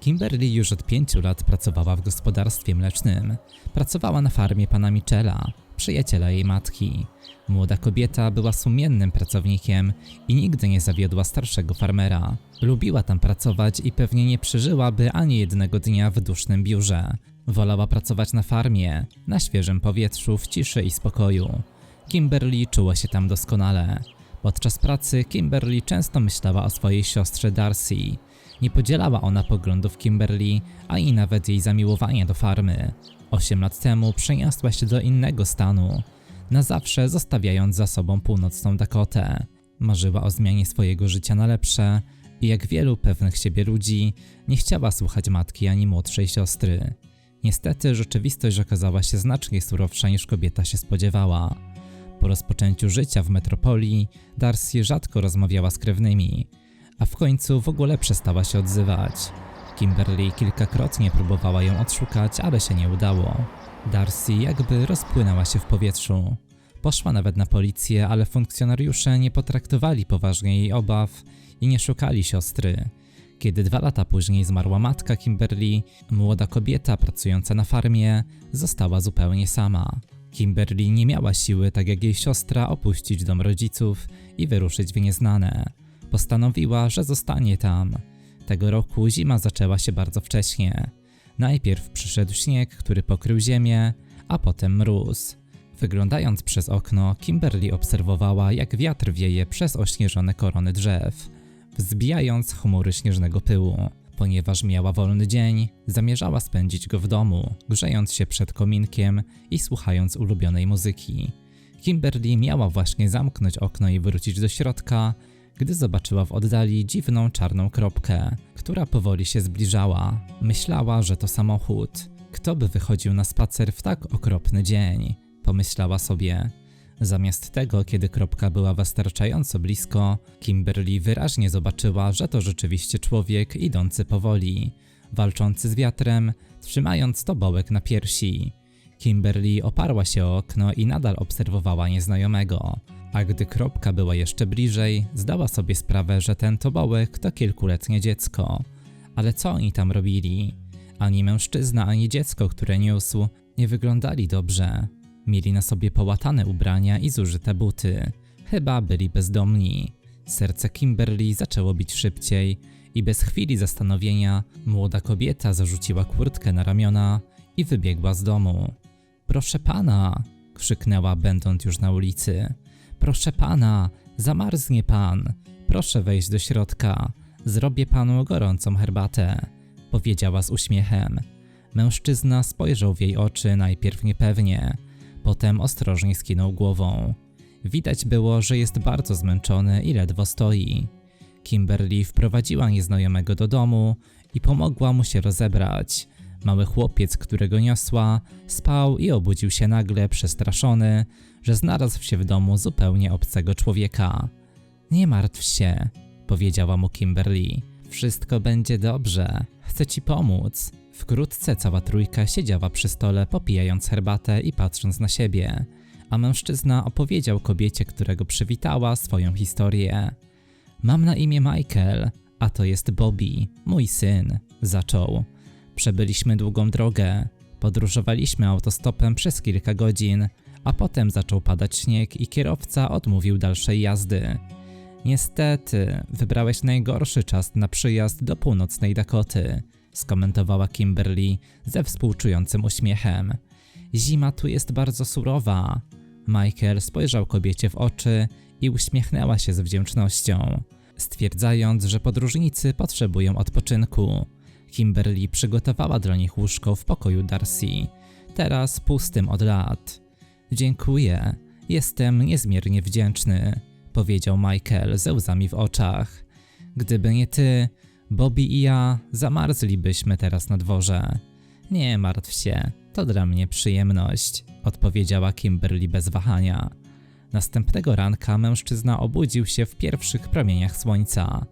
Kimberly już od pięciu lat pracowała w gospodarstwie mlecznym. Pracowała na farmie pana Michela, przyjaciela jej matki. Młoda kobieta była sumiennym pracownikiem i nigdy nie zawiodła starszego farmera. Lubiła tam pracować i pewnie nie przeżyłaby ani jednego dnia w dusznym biurze. Wolała pracować na farmie, na świeżym powietrzu, w ciszy i spokoju. Kimberly czuła się tam doskonale. Podczas pracy Kimberly często myślała o swojej siostrze Darcy. Nie podzielała ona poglądów Kimberly, ani nawet jej zamiłowania do farmy. Osiem lat temu przeniosła się do innego stanu, na zawsze zostawiając za sobą północną Dakotę. Marzyła o zmianie swojego życia na lepsze i jak wielu pewnych siebie ludzi, nie chciała słuchać matki ani młodszej siostry. Niestety rzeczywistość okazała się znacznie surowsza niż kobieta się spodziewała. Po rozpoczęciu życia w metropolii, Darcy rzadko rozmawiała z krewnymi, a w końcu w ogóle przestała się odzywać. Kimberly kilkakrotnie próbowała ją odszukać, ale się nie udało. Darcy jakby rozpłynęła się w powietrzu. Poszła nawet na policję, ale funkcjonariusze nie potraktowali poważnie jej obaw i nie szukali siostry. Kiedy dwa lata później zmarła matka Kimberly, młoda kobieta pracująca na farmie została zupełnie sama. Kimberly nie miała siły, tak jak jej siostra, opuścić dom rodziców i wyruszyć w nieznane. Postanowiła, że zostanie tam. Tego roku zima zaczęła się bardzo wcześnie. Najpierw przyszedł śnieg, który pokrył ziemię, a potem mróz. Wyglądając przez okno, Kimberly obserwowała, jak wiatr wieje przez ośnieżone korony drzew, wzbijając chmury śnieżnego pyłu. Ponieważ miała wolny dzień, zamierzała spędzić go w domu, grzejąc się przed kominkiem i słuchając ulubionej muzyki. Kimberly miała właśnie zamknąć okno i wrócić do środka, gdy zobaczyła w oddali dziwną czarną kropkę, która powoli się zbliżała. Myślała, że to samochód. Kto by wychodził na spacer w tak okropny dzień? Pomyślała sobie. Zamiast tego, kiedy kropka była wystarczająco blisko, Kimberly wyraźnie zobaczyła, że to rzeczywiście człowiek idący powoli, walczący z wiatrem, trzymając tobołek na piersi. Kimberly oparła się o okno i nadal obserwowała nieznajomego, a gdy kropka była jeszcze bliżej, zdała sobie sprawę, że ten tobołek to kilkuletnie dziecko. Ale co oni tam robili? Ani mężczyzna, ani dziecko, które niósł, nie wyglądali dobrze. Mieli na sobie połatane ubrania i zużyte buty. Chyba byli bezdomni. Serce Kimberly zaczęło bić szybciej i bez chwili zastanowienia młoda kobieta zarzuciła kurtkę na ramiona i wybiegła z domu. Proszę pana! krzyknęła, będąc już na ulicy. Proszę pana, zamarznie pan. Proszę wejść do środka. Zrobię panu gorącą herbatę, powiedziała z uśmiechem. Mężczyzna spojrzał w jej oczy najpierw niepewnie, potem ostrożnie skinął głową. Widać było, że jest bardzo zmęczony i ledwo stoi. Kimberly wprowadziła nieznajomego do domu i pomogła mu się rozebrać. Mały chłopiec, którego niosła, spał i obudził się nagle przestraszony, że znalazł się w domu zupełnie obcego człowieka. Nie martw się, powiedziała mu Kimberly. Wszystko będzie dobrze. Chcę ci pomóc. Wkrótce cała trójka siedziała przy stole, popijając herbatę i patrząc na siebie, a mężczyzna opowiedział kobiecie, którego przywitała, swoją historię. Mam na imię Michael, a to jest Bobby, mój syn, zaczął. Przebyliśmy długą drogę. Podróżowaliśmy autostopem przez kilka godzin, a potem zaczął padać śnieg i kierowca odmówił dalszej jazdy. Niestety, wybrałeś najgorszy czas na przyjazd do północnej Dakoty, skomentowała Kimberly ze współczującym uśmiechem. Zima tu jest bardzo surowa. Michael spojrzał kobiecie w oczy i uśmiechnęła się z wdzięcznością, stwierdzając, że podróżnicy potrzebują odpoczynku. Kimberly przygotowała dla nich łóżko w pokoju Darcy, teraz pustym od lat. Dziękuję, jestem niezmiernie wdzięczny, powiedział Michael ze łzami w oczach. Gdyby nie ty, Bobby i ja zamarzlibyśmy teraz na dworze. Nie martw się, to dla mnie przyjemność, odpowiedziała Kimberly bez wahania. Następnego ranka mężczyzna obudził się w pierwszych promieniach słońca.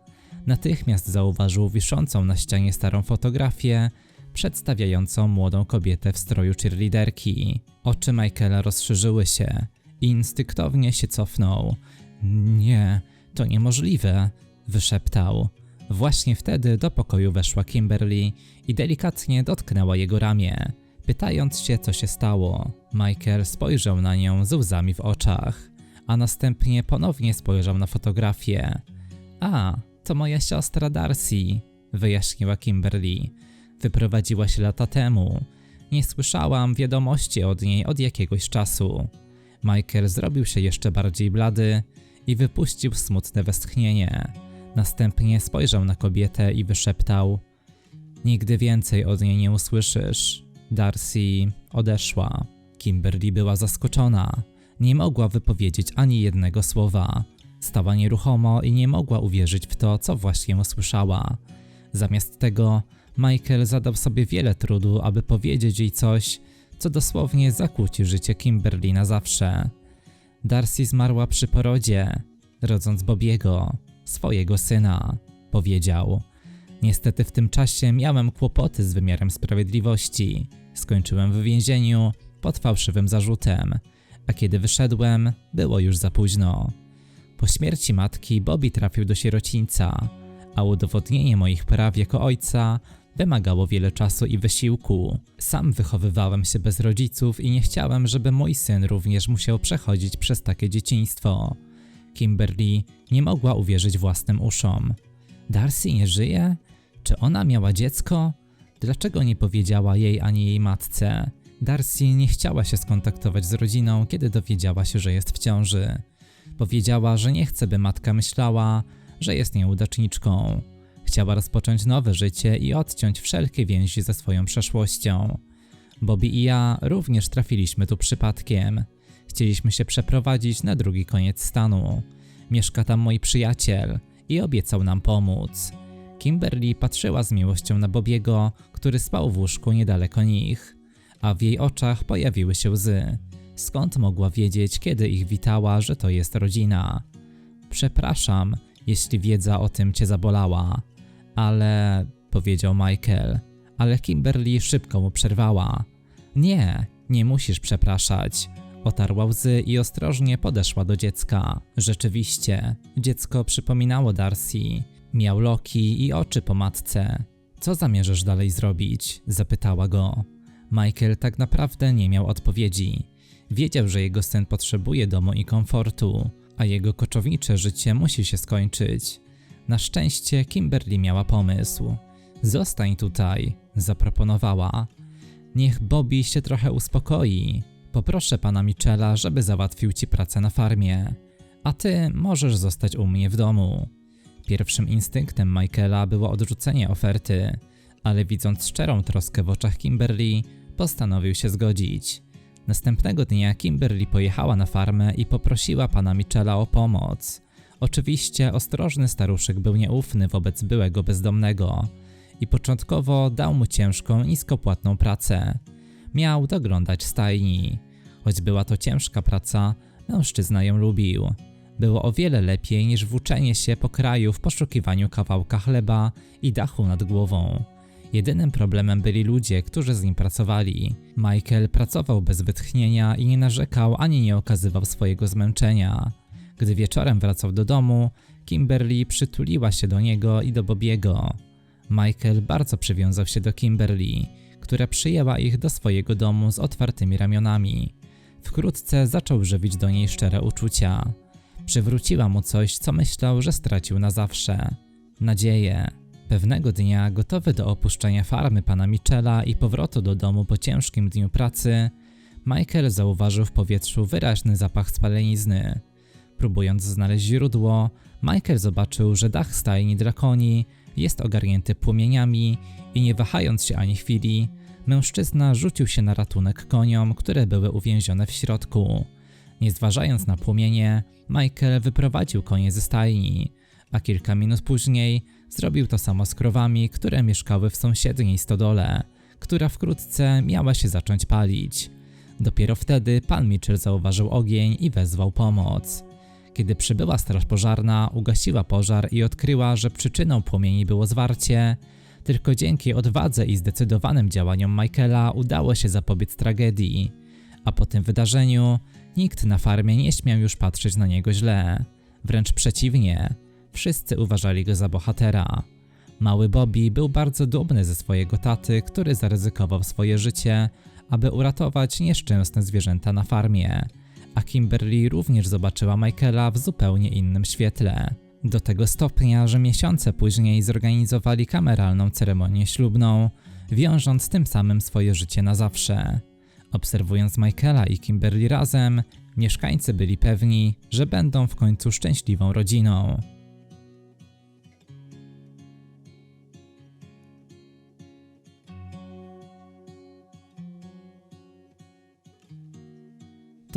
Natychmiast zauważył wiszącą na ścianie starą fotografię przedstawiającą młodą kobietę w stroju cheerleaderki. Oczy Michaela rozszerzyły się i instynktownie się cofnął. Nie, to niemożliwe, wyszeptał. Właśnie wtedy do pokoju weszła Kimberly i delikatnie dotknęła jego ramię, pytając się, co się stało. Michael spojrzał na nią z łzami w oczach, a następnie ponownie spojrzał na fotografię. A, to moja siostra Darcy, wyjaśniła Kimberly. Wyprowadziła się lata temu. Nie słyszałam wiadomości od niej od jakiegoś czasu. Michael zrobił się jeszcze bardziej blady i wypuścił smutne westchnienie. Następnie spojrzał na kobietę i wyszeptał: Nigdy więcej od niej nie usłyszysz. Darcy odeszła. Kimberly była zaskoczona. Nie mogła wypowiedzieć ani jednego słowa. Stała nieruchomo i nie mogła uwierzyć w to, co właśnie usłyszała. Zamiast tego, Michael zadał sobie wiele trudu, aby powiedzieć jej coś, co dosłownie zakłóci życie Kimberly na zawsze. Darcy zmarła przy porodzie, rodząc Bobiego, swojego syna, powiedział. Niestety w tym czasie miałem kłopoty z wymiarem sprawiedliwości. Skończyłem w więzieniu pod fałszywym zarzutem, a kiedy wyszedłem, było już za późno. Po śmierci matki Bobby trafił do sierocińca, a udowodnienie moich praw jako ojca wymagało wiele czasu i wysiłku. Sam wychowywałem się bez rodziców i nie chciałem, żeby mój syn również musiał przechodzić przez takie dzieciństwo. Kimberly nie mogła uwierzyć własnym uszom. Darcy nie żyje? Czy ona miała dziecko? Dlaczego nie powiedziała jej ani jej matce? Darcy nie chciała się skontaktować z rodziną, kiedy dowiedziała się, że jest w ciąży. Powiedziała, że nie chce, by matka myślała, że jest nieudaczniczką. Chciała rozpocząć nowe życie i odciąć wszelkie więzi ze swoją przeszłością. Bobby i ja również trafiliśmy tu przypadkiem. Chcieliśmy się przeprowadzić na drugi koniec stanu. Mieszka tam mój przyjaciel i obiecał nam pomóc. Kimberly patrzyła z miłością na Bobiego, który spał w łóżku niedaleko nich, a w jej oczach pojawiły się łzy. Skąd mogła wiedzieć, kiedy ich witała, że to jest rodzina? Przepraszam, jeśli wiedza o tym cię zabolała, ale powiedział Michael, ale Kimberly szybko mu przerwała. Nie, nie musisz przepraszać. Otarła łzy i ostrożnie podeszła do dziecka. Rzeczywiście, dziecko przypominało Darcy. Miał loki i oczy po matce. Co zamierzasz dalej zrobić? zapytała go. Michael tak naprawdę nie miał odpowiedzi. Wiedział, że jego syn potrzebuje domu i komfortu, a jego koczownicze życie musi się skończyć. Na szczęście Kimberly miała pomysł. Zostań tutaj, zaproponowała. Niech Bobby się trochę uspokoi. Poproszę pana Michela, żeby załatwił ci pracę na farmie, a ty możesz zostać u mnie w domu. Pierwszym instynktem Michaela było odrzucenie oferty, ale widząc szczerą troskę w oczach Kimberly, postanowił się zgodzić. Następnego dnia Kimberly pojechała na farmę i poprosiła pana Michela o pomoc. Oczywiście ostrożny staruszek był nieufny wobec byłego bezdomnego i początkowo dał mu ciężką, niskopłatną pracę. Miał doglądać stajni. Choć była to ciężka praca, mężczyzna ją lubił. Było o wiele lepiej niż włóczenie się po kraju w poszukiwaniu kawałka chleba i dachu nad głową. Jedynym problemem byli ludzie, którzy z nim pracowali. Michael pracował bez wytchnienia i nie narzekał ani nie okazywał swojego zmęczenia. Gdy wieczorem wracał do domu, Kimberly przytuliła się do niego i do Bobiego. Michael bardzo przywiązał się do Kimberly, która przyjęła ich do swojego domu z otwartymi ramionami. Wkrótce zaczął żywić do niej szczere uczucia. Przywróciła mu coś, co myślał, że stracił na zawsze nadzieję. Pewnego dnia, gotowy do opuszczenia farmy pana Michela i powrotu do domu po ciężkim dniu pracy, Michael zauważył w powietrzu wyraźny zapach spalenizny. Próbując znaleźć źródło, Michael zobaczył, że dach stajni drakoni jest ogarnięty płomieniami i nie wahając się ani chwili, mężczyzna rzucił się na ratunek koniom, które były uwięzione w środku. Nie zważając na płomienie, Michael wyprowadził konie ze stajni, a kilka minut później zrobił to samo z krowami, które mieszkały w sąsiedniej stodole, która wkrótce miała się zacząć palić. Dopiero wtedy pan Mitchell zauważył ogień i wezwał pomoc. Kiedy przybyła straż pożarna, ugasiła pożar i odkryła, że przyczyną płomieni było zwarcie. Tylko dzięki odwadze i zdecydowanym działaniom Michaela udało się zapobiec tragedii. A po tym wydarzeniu nikt na farmie nie śmiał już patrzeć na niego źle. Wręcz przeciwnie, wszyscy uważali go za bohatera. Mały Bobby był bardzo dumny ze swojego taty, który zaryzykował swoje życie, aby uratować nieszczęsne zwierzęta na farmie. A Kimberly również zobaczyła Michaela w zupełnie innym świetle. Do tego stopnia, że miesiące później zorganizowali kameralną ceremonię ślubną, wiążąc tym samym swoje życie na zawsze. Obserwując Michaela i Kimberly razem, mieszkańcy byli pewni, że będą w końcu szczęśliwą rodziną.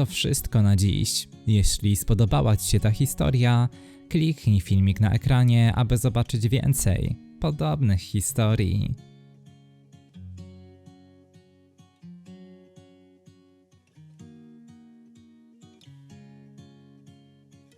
To wszystko na dziś. Jeśli spodobała Ci się ta historia, kliknij filmik na ekranie, aby zobaczyć więcej podobnych historii.